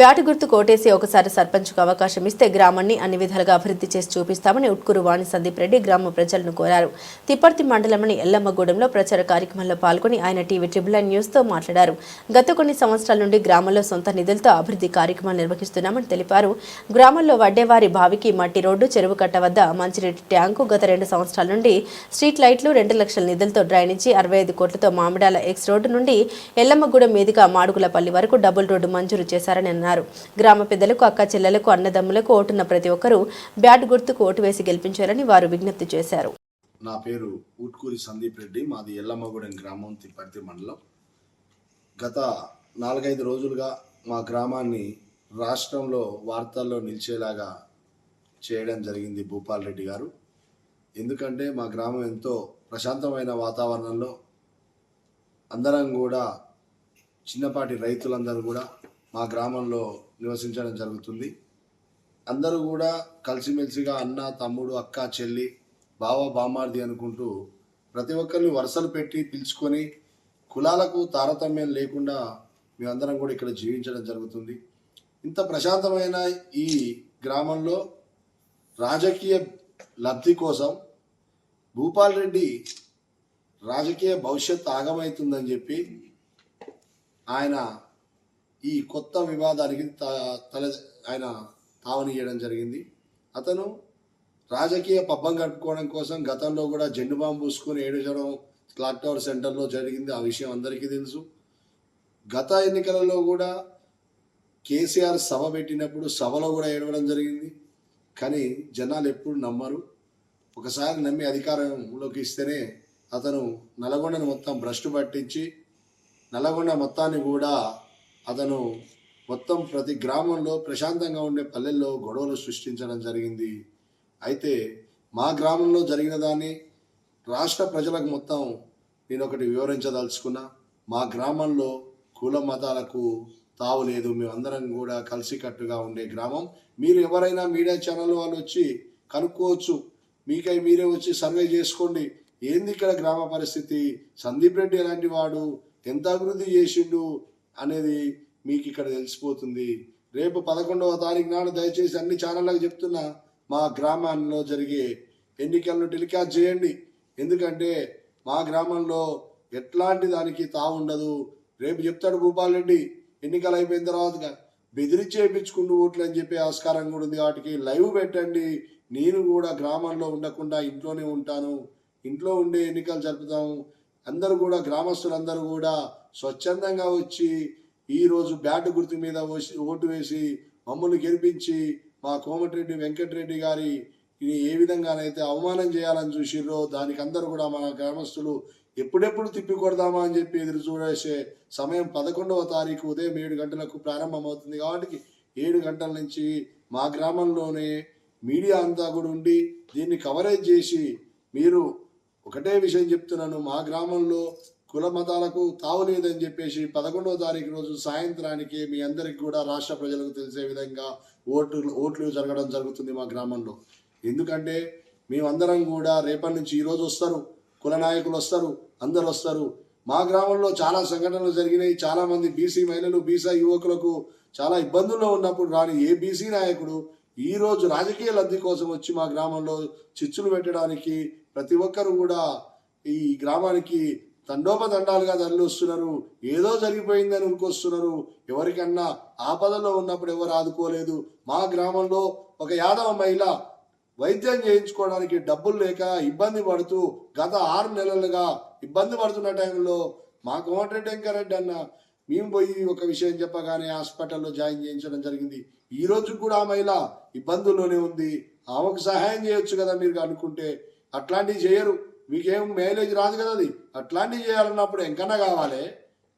Bat గుర్తు కోటేసి ఒకసారి సర్పంచ్కు అవకాశం ఇస్తే గ్రామాన్ని అన్ని విధాలుగా అభివృద్ధి చేసి చూపిస్తామని ఉట్కూరు వాణి సందీప్ రెడ్డి గ్రామ ప్రజలను కోరారు. తిప్పర్తి మండలంలోని ఎల్లమ్మగూడెంలో ప్రచార కార్యక్రమంలో పాల్గొని ఆయన టీవీ ట్రిబుల్ న్యూస్తో మాట్లాడారు. గత కొన్ని సంవత్సరాల నుండి గ్రామంలో సొంత నిధులతో అభివృద్ధి కార్యక్రమాలు నిర్వహిస్తున్నామని తెలిపారు. గ్రామంలో వడ్డేవారి బావికి మట్టి రోడ్డు చెరువు కట్ట వద్ద మంచినీటి ట్యాంకు గత రెండు సంవత్సరాల నుండి స్ట్రీట్ లైట్లు రెండు లక్షల నిధులతో డ్రైనేజీ అరవై ఐదు కోట్లతో మామిడాల ఎక్స్ రోడ్డు నుండి ఎల్లమ్మగూడెం మీదుగా మాడుగులపల్లి వరకు డబుల్ రోడ్డు మంజూరు చేశారని అన్నారు. గ్రామ పెద్దలకు అక్క చెల్లెలకు అన్నదమ్ములకు ఓటున్న ప్రతి ఒక్కరూ బ్యాట్ గుర్తుకు ఓటు వేసి గెలిపించాలని వారు విజ్ఞప్తి చేశారు. నా పేరు ఊట్కూరి సందీప్ రెడ్డి. మాది ఎల్లమ్మగూడెం గ్రామం తిప్పర్తి మండలం. గత నాలుగైదు రోజులుగా మా గ్రామాన్ని రాష్ట్రంలో వార్తల్లో నిలిచేలాగా చేయడం జరిగింది భూపాల్ రెడ్డి గారు. ఎందుకంటే మా గ్రామం ఎంతో ప్రశాంతమైన వాతావరణంలో అందరం కూడా చిన్నపాటి రైతులందరూ కూడా మా గ్రామంలో నివసించడం జరుగుతుంది. అందరూ కూడా కలిసిమెలిసిగా అన్న తమ్ముడు అక్క చెల్లి బావ బామార్ది అనుకుంటూ ప్రతి ఒక్కరిని వరుసలు పెట్టి పిలుచుకొని కులాలకు తారతమ్యం లేకుండా మేమందరం కూడా ఇక్కడ జీవించడం జరుగుతుంది. ఇంత ప్రశాంతమైన ఈ గ్రామంలో రాజకీయ లబ్ధి కోసం భూపాల్ రెడ్డి రాజకీయ భవిష్యత్ ఆగమవుతుందని చెప్పి ఆయన ఈ కొత్త వివాదానికి త- తల ఆయన తావనియడం జరిగింది. అతను రాజకీయ పబ్బం కట్టుకోవడం కోసం గతంలో కూడా జెండు బాంబు పూసుకొని ఏడుచడం క్లాక్ టవర్ సెంటర్లో జరిగింది. ఆ విషయం అందరికీ తెలుసు. గత ఎన్నికలలో కూడా కేసీఆర్ సభ పెట్టినప్పుడు సభలో కూడా ఏడవడం జరిగింది. కానీ జనాలు ఎప్పుడు నమ్మరు. ఒకసారి నమ్మి అధికారంలోకి ఇస్తేనే అతను నల్గొండను మొత్తం భ్రష్టు పట్టించి నల్గొండ మొత్తాన్ని కూడా అతను మొత్తం ప్రతి గ్రామంలో ప్రశాంతంగా ఉండే పల్లెల్లో గొడవలు సృష్టించడం జరిగింది. అయితే మా గ్రామంలో జరిగిన దాన్ని రాష్ట్ర ప్రజలకు మొత్తం నేను ఒకటి వివరించదలుచుకున్నా. మా గ్రామంలో కుల మతాలకు తావు లేదు. మేమందరం కూడా కలిసికట్టుగా ఉండే గ్రామం. మీరు ఎవరైనా మీడియా ఛానల్ వాళ్ళు వచ్చి కనుక్కోవచ్చు. మీకై మీరే వచ్చి సర్వే చేసుకోండి. ఏంది ఇక్కడ గ్రామ పరిస్థితి? సందీప్ రెడ్డి ఎలాంటి వాడు? ఎంత అభివృద్ధి చేసిండు? అనేది మీకు ఇక్కడ తెలిసిపోతుంది. రేపు పదకొండవ తారీఖు నాడు దయచేసి అన్ని ఛానళ్ళకు చెప్తున్నా మా గ్రామాల్లో జరిగే ఎన్నికలను టెలికాస్ట్ చేయండి. ఎందుకంటే మా గ్రామంలో ఎట్లాంటి దానికి తావుండదు రేపు చెప్తాడు భూపాల్ రెడ్డి ఎన్నికలు అయిపోయిన తర్వాత బెదిరించి వేయించుకుంటూ ఓట్లు అని చెప్పే ఆస్కారం కూడా ఉంది. వాటికి లైవ్ పెట్టండి. నేను కూడా గ్రామంలో ఉండకుండా ఇంట్లోనే ఉంటాను. ఇంట్లో ఉండే ఎన్నికలు జరుపుతాము. అందరూ కూడా గ్రామస్తులందరూ కూడా స్వచ్ఛందంగా వచ్చి ఈరోజు బ్యాట్ గుర్తు మీద ఓటు వేసి మమ్మల్ని గెలిపించి మా కోమటిరెడ్డి వెంకటరెడ్డి గారి ఇది ఏ విధంగానైతే అవమానం చేయాలని చూసిర్రో దానికి అందరూ కూడా మన గ్రామస్తులు ఎప్పుడెప్పుడు తిప్పి కొడదామా అని చెప్పి ఎదురు చూడేసే సమయం పదకొండవ తారీఖు ఉదయం ఏడు గంటలకు ప్రారంభమవుతుంది. కాబట్టి ఏడు గంటల నుంచి మా గ్రామంలోనే మీడియా అంతా కూడా ఉండి దీన్ని కవరేజ్ చేసి మీరు ఒకటే విషయం చెప్తున్నాను. మా గ్రామంలో కుల మతాలకు తావులేదని చెప్పేసి పదకొండవ తారీఖు రోజు సాయంత్రానికి మీ అందరికి కూడా రాష్ట్ర ప్రజలకు తెలిసే విధంగా ఓట్లు ఓట్లు జరగడం జరుగుతుంది మా గ్రామంలో. ఎందుకంటే మేమందరం కూడా రేపటి నుంచి ఈరోజు వస్తారు కుల నాయకులు వస్తారు అందరు వస్తారు. మా గ్రామంలో చాలా సంఘటనలు జరిగినాయి. చాలా మంది బీసీ మహిళలు బీసీ యువకులకు చాలా ఇబ్బందుల్లో ఉన్నప్పుడు రాని ఏ బీసీ నాయకుడు ఈ రోజు రాజకీయ లబ్ధి కోసం వచ్చి మా గ్రామంలో చిచ్చులు పెట్టడానికి ప్రతి ఒక్కరు కూడా ఈ గ్రామానికి దండోపదండాలుగా తరలిస్తున్నారు ఏదో జరిగిపోయిందని ఉరికొస్తున్నారు. ఎవరికన్నా ఆపదలో ఉన్నప్పుడు ఎవరు ఆదుకోలేదు. మా గ్రామంలో ఒక యాదవ మహిళ వైద్యం చేయించుకోవడానికి డబ్బులు లేక ఇబ్బంది పడుతూ గత ఆరు నెలలుగా ఇబ్బంది పడుతున్న టైంలో మా కోమటిరెడ్డి వెంకరెడ్డి అన్న మేము పోయి ఒక విషయం చెప్పగానే హాస్పిటల్లో జాయిన్ చేయించడం జరిగింది. ఈ రోజు కూడా ఆ మహిళ ఇబ్బందుల్లోనే ఉంది. ఆమెకు సహాయం చేయొచ్చు కదా మీరు అనుకుంటే. అట్లాంటివి చేయరు. మీకేం మైలేజ్ రాదు కదా అది. అట్లాంటివి చేయాలన్నప్పుడు ఎంకన్నా కావాలి.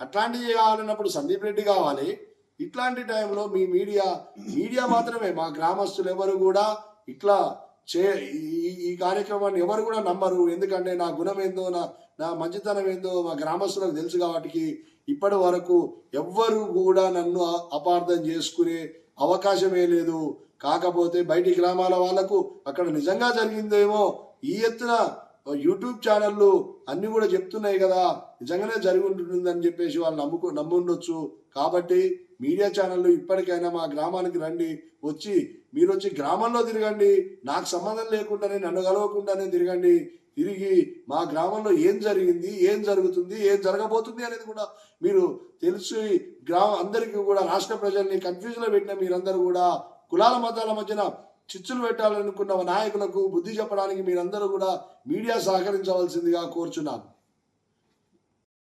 అట్లాంటివి చేయాలన్నప్పుడు సందీప్ రెడ్డి కావాలి. ఇట్లాంటి టైంలో మీ మీడియా మీడియా మాత్రమే మా గ్రామస్తులు ఎవరు కూడా ఇట్లా చే ఈ- ఈ కార్యక్రమాన్ని ఎవరు కూడా నమ్మరు. ఎందుకంటే నా గుణం ఏందో నా నా మంచితనం ఏందో మా గ్రామస్తులకు తెలుసు కాబట్టి ఇప్పటి వరకు ఎవ్వరు కూడా నన్ను అపార్థం చేసుకునే అవకాశమే లేదు. కాకపోతే బయటి గ్రామాల వాళ్ళకు అక్కడ నిజంగా జరిగిందేమో ఈ ఎత్తున యూట్యూబ్ ఛానళ్ళు అన్ని కూడా చెప్తున్నాయి కదా నిజంగానే జరిగి ఉంటుందని చెప్పేసి వాళ్ళు నమ్ముకు నమ్ముండొచ్చు. కాబట్టి మీడియా ఛానళ్ళు ఇప్పటికైనా మా గ్రామానికి రండి వచ్చి మీరు వచ్చి గ్రామంలో తిరగండి నాకు సంబంధం లేకుండానే నన్ను కలవకుండానే తిరగండి తిరిగి మా గ్రామంలో ఏం జరిగింది ఏం జరుగుతుంది ఏం జరగబోతుంది అనేది కూడా మీరు తెలిసి గ్రామ అందరికీ కూడా రాష్ట్ర ప్రజల్ని కన్ఫ్యూజన్లో పెట్టిన మీరందరూ కూడా కులాల మతాల మధ్యన చిచ్చులు పెట్టాలనుకున్న నాయకులకు బుద్ధి చెప్పడానికి మీరందరూ కూడా మీడియా సహకరించవలసిందిగా కోరుచున్నాను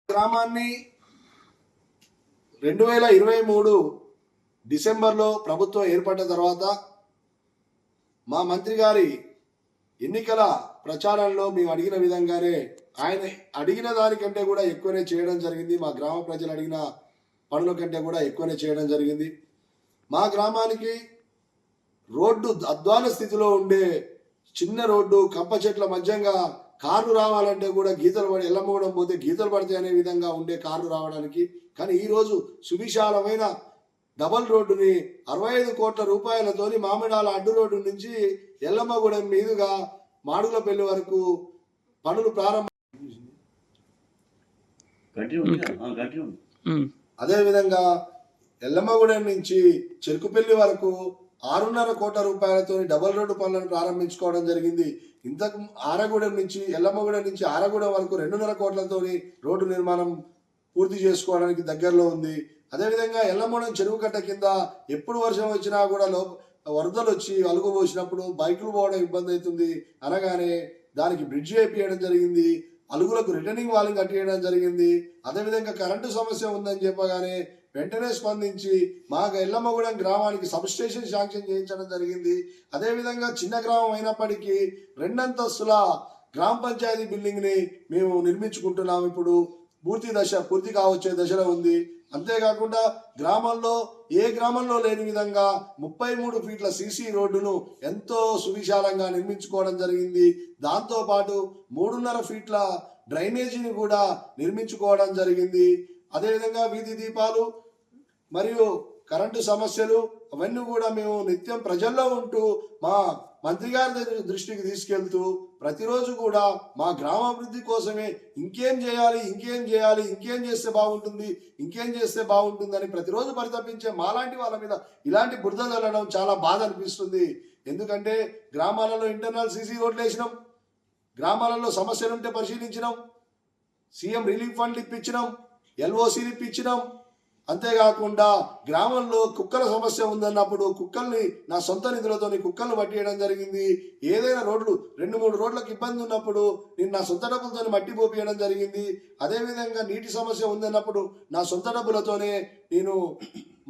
గ్రామాన్ని రెండు వేల ఇరవై మూడు డిసెంబర్లో ప్రభుత్వం ఏర్పడిన తర్వాత మా మంత్రి గారి ఎన్నికల ప్రచారంలో మేము అడిగిన విధంగానే ఆయన అడిగిన దానికంటే కూడా ఎక్కువనే చేయడం జరిగింది. మా గ్రామ ప్రజలు అడిగిన పనుల కంటే కూడా ఎక్కువనే చేయడం జరిగింది. మా గ్రామానికి రోడ్డు అధ్వాన స్థితిలో ఉండే చిన్న రోడ్డు కంప చెట్ల మధ్యంగా కార్లు రావాలంటే కూడా గీతలు పడి ఎల్లమ్మగూడెం పోతే గీతలు పడితే అనే విధంగా ఉండే కార్లు రావడానికి. కానీ ఈరోజు సువిశాలమైన డబల్ రోడ్డుని అరవై ఐదు కోట్ల రూపాయలతోని మామిడాల అడ్డు రోడ్డు నుంచి ఎల్లమ్మగూడెం మీదుగా మాడుగులపల్లి వరకు పనులు ప్రారంభం కంటిన్యూ కంటిన్యూ అదేవిధంగా ఎల్లమ్మగూడెం నుంచి చెరుకుపల్లి వరకు ఆరున్నర కోట్ల రూపాయలతో డబల్ రోడ్డు పనులను ప్రారంభించుకోవడం జరిగింది. ఇంతకు ఆరగూడెం నుంచి ఎల్లమ్మగూడెం నుంచి ఆరగూడెం వరకు రెండున్నర కోట్లతోని రోడ్డు నిర్మాణం పూర్తి చేసుకోవడానికి దగ్గరలో ఉంది. అదేవిధంగా ఎల్లమ్మగూడెం చెరువు కట్ట కింద ఎప్పుడు వర్షం వచ్చినా కూడా లో వరదలు వచ్చి అలుగు పోసినప్పుడు బైకులు పోవడం ఇబ్బంది అవుతుంది అనగానే దానికి బ్రిడ్జ్ వేపియడం జరిగింది. అలుగులకు రిటర్నింగ్ వాలింగ్ కట్టేయడం జరిగింది. అదేవిధంగా కరెంటు సమస్య ఉందని చెప్పగానే వెంటనే స్పందించి మా ఎల్లమ్మగూడెం గ్రామానికి సబ్స్టేషన్ శాంక్షన్ చేయించడం జరిగింది. అదేవిధంగా చిన్న గ్రామం అయినప్పటికీ రెండంతస్తుల గ్రామ పంచాయతీ బిల్డింగ్ని మేము నిర్మించుకుంటున్నాం ఇప్పుడు పూర్తి దశ పూర్తి కావచ్చే దశలో ఉంది. అంతేకాకుండా గ్రామంలో ఏ గ్రామంలో లేని విధంగా ముప్పై మూడు ఫీట్ల సీసీ రోడ్డును ఎంతో సువిశాలంగా నిర్మించుకోవడం జరిగింది. దాంతోపాటు మూడున్నర ఫీట్ల డ్రైనేజీని కూడా నిర్మించుకోవడం జరిగింది. అదేవిధంగా వీధి దీపాలు మరియు కరెంటు సమస్యలు అవన్నీ కూడా మేము నిత్యం ప్రజల్లో ఉంటూ మా మంత్రి గారి దగ్గర దృష్టికి తీసుకెళ్తూ ప్రతిరోజు కూడా మా గ్రామాభివృద్ధి కోసమే ఇంకేం చేయాలి ఇంకేం చేయాలి ఇంకేం చేస్తే బాగుంటుంది ఇంకేం చేస్తే బాగుంటుందని ప్రతిరోజు పరితపించే మాలాంటి వాళ్ళ మీద ఇలాంటి బురద చల్లడం చాలా బాధ అనిపిస్తుంది. ఎందుకంటే గ్రామాలలో ఇంటర్నల్ సీసీ రోడ్లు వేసినాం గ్రామాలలో సమస్యలు ఉంటే పరిశీలించినాం సీఎం రిలీఫ్ ఫండ్లు ఇప్పించినాం ఎల్ఓసీలు ఇప్పించినాం అంతేకాకుండా గ్రామంలో కుక్కల సమస్య ఉందన్నప్పుడు కుక్కల్ని నా సొంత నిధులతో కుక్కలను పట్టియడం జరిగింది. ఏదైనా రోడ్లు రెండు మూడు రోడ్లకు ఇబ్బంది ఉన్నప్పుడు నేను నా సొంత డబ్బులతో మట్టి పోపియడం జరిగింది. అదేవిధంగా నీటి సమస్య ఉందన్నప్పుడు నా సొంత డబ్బులతోనే నేను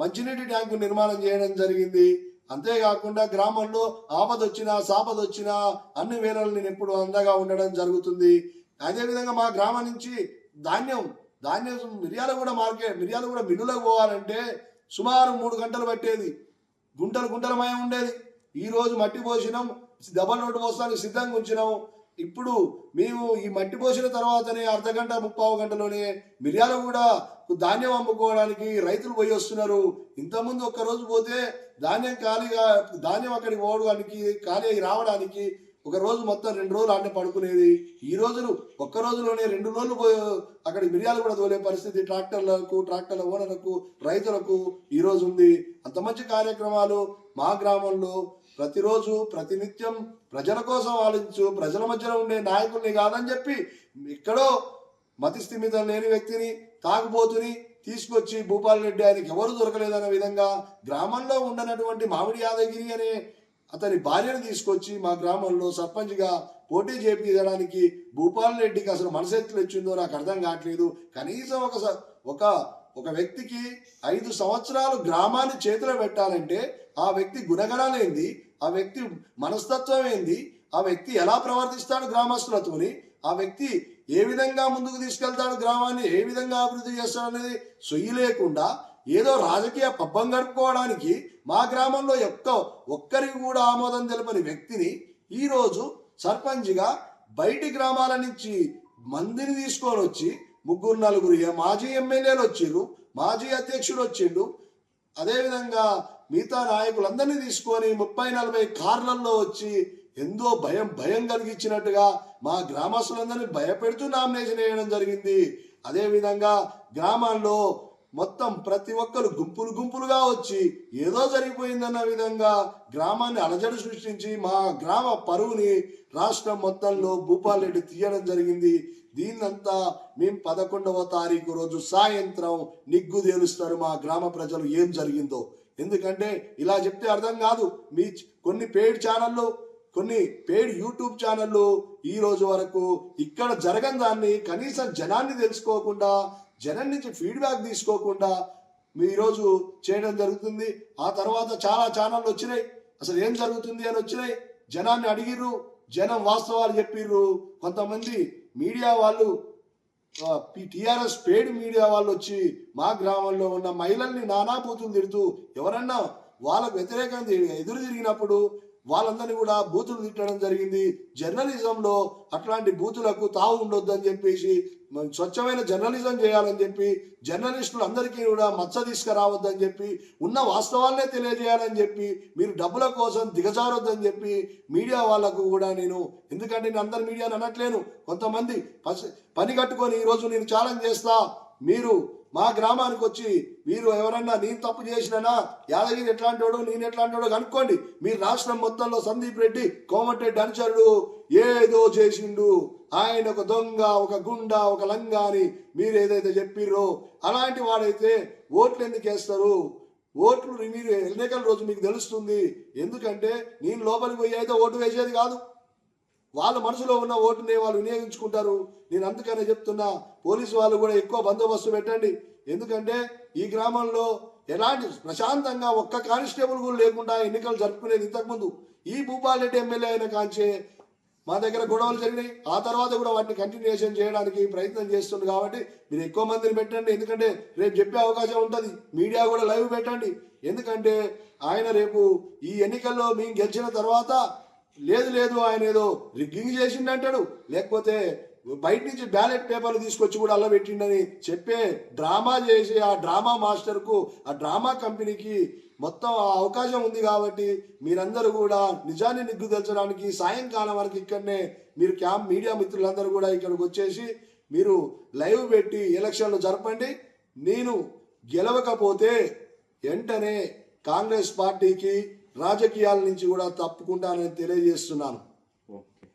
మంచినీటి ట్యాంకు నిర్మాణం చేయడం జరిగింది. అంతేకాకుండా గ్రామంలో ఆపదొచ్చినా సాపదొచ్చినా అన్ని వేళలు నేను ఎప్పుడు అండగా ఉండడం జరుగుతుంది. అదేవిధంగా మా గ్రామం నుంచి ధాన్యం ధాన్యం మిరియాలు కూడా మార్కెట్ మిరియాలు కూడా మిల్లులకు పోవాలంటే సుమారు మూడు గంటలు పట్టేది. గుంటలు గుంటలమయం ఉండేది. ఈరోజు మట్టి పోసినాం డబల్ రోడ్డు పోస్తానికి సిద్ధంగా ఉంచినాం ఇప్పుడు మేము ఈ మట్టి పోసిన తర్వాతనే అర్ధ గంట ముప్పావు గంటలోనే మిరియాలు కూడా ధాన్యం అమ్ముకోవడానికి రైతులు పోయి వస్తున్నారు. ఇంతకుముందు ఒక్క రోజు పోతే ధాన్యం ఖాళీగా ధాన్యం అక్కడికి పోవడానికి ఖాళీ అయి రావడానికి ఒక రోజు మొత్తం రెండు రోజులు ఆడనే పడుకునేది. ఈ రోజులు ఒక్క రోజులోనే రెండు రోజులు అక్కడ మిరియాలు కూడా తోలే పరిస్థితి. ట్రాక్టర్లకు ట్రాక్టర్ల ఓనర్లకు రైతులకు ఈ ఉంది. అంత మంచి కార్యక్రమాలు మా గ్రామంలో ప్రతిరోజు ప్రతినిత్యం ప్రజల కోసం ఆలోచించు ప్రజల మధ్యలో ఉండే నాయకుల్ని కాదని చెప్పి ఎక్కడో మతిస్థిమితం లేని వ్యక్తిని తాగుబోతుని తీసుకొచ్చి భూపాల్ రెడ్డి ఆయనకి ఎవరు దొరకలేదనే విధంగా గ్రామంలో ఉండనటువంటి మామిడి యాదగిరి అనే అతని భార్యను తీసుకొచ్చి మా గ్రామంలో సర్పంచ్గా పోటీ చేపించడానికి భూపాల్ రెడ్డికి అసలు మనసెత్తులు వచ్చిందో నాకు అర్థం కావట్లేదు. కనీసం ఒక స- ఒక ఒక వ్యక్తికి ఐదు సంవత్సరాలు గ్రామాన్ని చేతిలో పెట్టాలంటే ఆ వ్యక్తి గుణగణాలు ఏంది? ఆ వ్యక్తి మనస్తత్వం ఏంది? ఆ వ్యక్తి ఎలా ప్రవర్తిస్తాడు గ్రామస్తులతోని? ఆ వ్యక్తి ఏ విధంగా ముందుకు తీసుకెళ్తాడు గ్రామాన్ని? ఏ విధంగా అభివృద్ధి చేస్తాడు అనేది సొయ్యి లేకుండా ఏదో రాజకీయ పబ్బం గడుపుకోవడానికి మా గ్రామంలో ఒక్క ఒక్కరికి కూడా ఆమోదం తెలపని వ్యక్తిని ఈరోజు సర్పంచ్గా బయటి గ్రామాల నుంచి మందిని తీసుకొని వచ్చి ముగ్గురు నలుగురు మాజీ ఎమ్మెల్యేలు వచ్చిండ్రు మాజీ అధ్యక్షుడు వచ్చిండు అదేవిధంగా మిగతా నాయకులందరినీ తీసుకొని ముప్పై నలభై కార్లలో వచ్చి ఎంతో భయం భయం కలిగించినట్టుగా మా గ్రామస్తులందరినీ భయపెడుతూ నామినేషన్ వేయడం జరిగింది. అదేవిధంగా గ్రామాల్లో మొత్తం ప్రతి ఒక్కరు గుంపులు గుంపులుగా వచ్చి ఏదో జరిగిపోయిందన్న విధంగా గ్రామాన్ని అలజడి సృష్టించి మా గ్రామ పరువుని రాష్ట్రం మొత్తంలో భూపాల్ రెడ్డి తీయడం జరిగింది. దీన్నంతా మేము పదకొండవ తారీఖు రోజు సాయంత్రం నిగ్గు తేలుస్తారు మా గ్రామ ప్రజలు ఏం జరిగిందో. ఎందుకంటే ఇలా చెప్తే అర్థం కాదు. మీ కొన్ని పెయిడ్ ఛానళ్ళు కొన్ని పేడ్ యూట్యూబ్ ఛానళ్ళు ఈ రోజు వరకు ఇక్కడ జరగని దాన్ని కనీసం జనాన్ని తెలుసుకోకుండా జనం నుంచి ఫీడ్బ్యాక్ తీసుకోకుండా మీ ఈరోజు చేయడం జరుగుతుంది. ఆ తర్వాత చాలా ఛానళ్ళు వచ్చినాయి. అసలు ఏం జరుగుతుంది అని వచ్చినాయి. జనాన్ని అడిగిర్రు. జనం వాస్తవాలు చెప్పిర్రు. కొంతమంది మీడియా వాళ్ళు టిఆర్ఎస్ పేడ్ మీడియా వాళ్ళు వచ్చి మా గ్రామంలో ఉన్న మహిళల్ని నానాభూతులు తిడుతూ ఎవరన్నా వాళ్ళకు వ్యతిరేకంగా ఎదురు తిరిగినప్పుడు వాళ్ళందరినీ కూడా బూతులు తిట్టడం జరిగింది. జర్నలిజంలో అట్లాంటి బూతులకు తావు ఉండొద్దని చెప్పేసి స్వచ్ఛమైన జర్నలిజం చేయాలని చెప్పి జర్నలిస్టులు అందరికీ కూడా మచ్చ తీసుకురావద్దని చెప్పి ఉన్న వాస్తవాలనే తెలియజేయాలని చెప్పి మీరు డబ్బుల కోసం దిగజారొద్దని చెప్పి మీడియా వాళ్ళకు కూడా నేను ఎందుకంటే నేను అందరి మీడియాని అనట్లేను. కొంతమంది పసి- పని కట్టుకొని ఈరోజు నేను ఛాలెంజ్ చేస్తా మీరు మా గ్రామానికి వచ్చి మీరు ఎవరన్నా నేను తప్పు చేసినా యాదగిరి ఎట్లాంటి వాడు నేను ఎట్లాంటి వాడు కనుక్కోండి. మీరు రాష్ట్రం మొత్తంలో సందీప్ రెడ్డి కోమటిరెడ్డి అనుచరుడు ఏదో చేసిండు. ఆయన ఒక దొంగ ఒక గుండా ఒక లంగా అని మీరు ఏదైతే చెప్పిర్రో అలాంటి వాడైతే ఓట్లు ఎందుకు వేస్తారు? ఓట్లు మీరు ఎన్నికల రోజు మీకు తెలుస్తుంది. ఎందుకంటే నేను లోపలికి పోయి అయితే ఓటు వేసేది కాదు. వాళ్ళ మనసులో ఉన్న ఓటుని వాళ్ళు వినియోగించుకుంటారు. నేను అందుకనే చెప్తున్నా పోలీసు వాళ్ళు కూడా ఎక్కువ బందోబస్తు పెట్టండి. ఎందుకంటే ఈ గ్రామంలో ఎలాంటి ప్రశాంతంగా ఒక్క కానిస్టేబుల్ కూడా లేకుండా ఎన్నికలు జరుపుకునేది ఇంతకుముందు. ఈ భూపాలరెడ్డి ఎమ్మెల్యే అయిన కాంచే మా దగ్గర గొడవలు జరిగినాయి. ఆ తర్వాత కూడా వాటిని కంటిన్యూషన్ చేయడానికి ప్రయత్నం చేస్తుంది కాబట్టి మీరు ఎక్కువ మందిని పెట్టండి. ఎందుకంటే రేపు చెప్పే అవకాశం ఉంటుంది. మీడియా కూడా లైవ్ పెట్టండి. ఎందుకంటే ఆయన రేపు ఈ ఎన్నికల్లో మేము గెలిచిన తర్వాత లేదు లేదు ఆయన ఏదో రిగ్గింగ్ చేసిండంటాడు. లేకపోతే బయట నుంచి బ్యాలెట్ పేపర్లు తీసుకొచ్చి కూడా అల్ల పెట్టిండని చెప్పే డ్రామా చేసి ఆ డ్రామా మాస్టర్కు ఆ డ్రామా కంపెనీకి మొత్తం ఆ అవకాశం ఉంది కాబట్టి మీరందరూ కూడా నిజాన్ని నిగ్గు తెలచడానికి సాయంకాలం వరకు ఇక్కడనే మీరు క్యాంప్ మీడియా మిత్రులందరూ కూడా ఇక్కడికి వచ్చేసి మీరు లైవ్ పెట్టి ఎలక్షన్లు జరపండి. నేను గెలవకపోతే వెంటనే కాంగ్రెస్ పార్టీకి రాజకీయాల నుంచి కూడా తప్పుకుంటానని తెలియజేస్తున్నాను.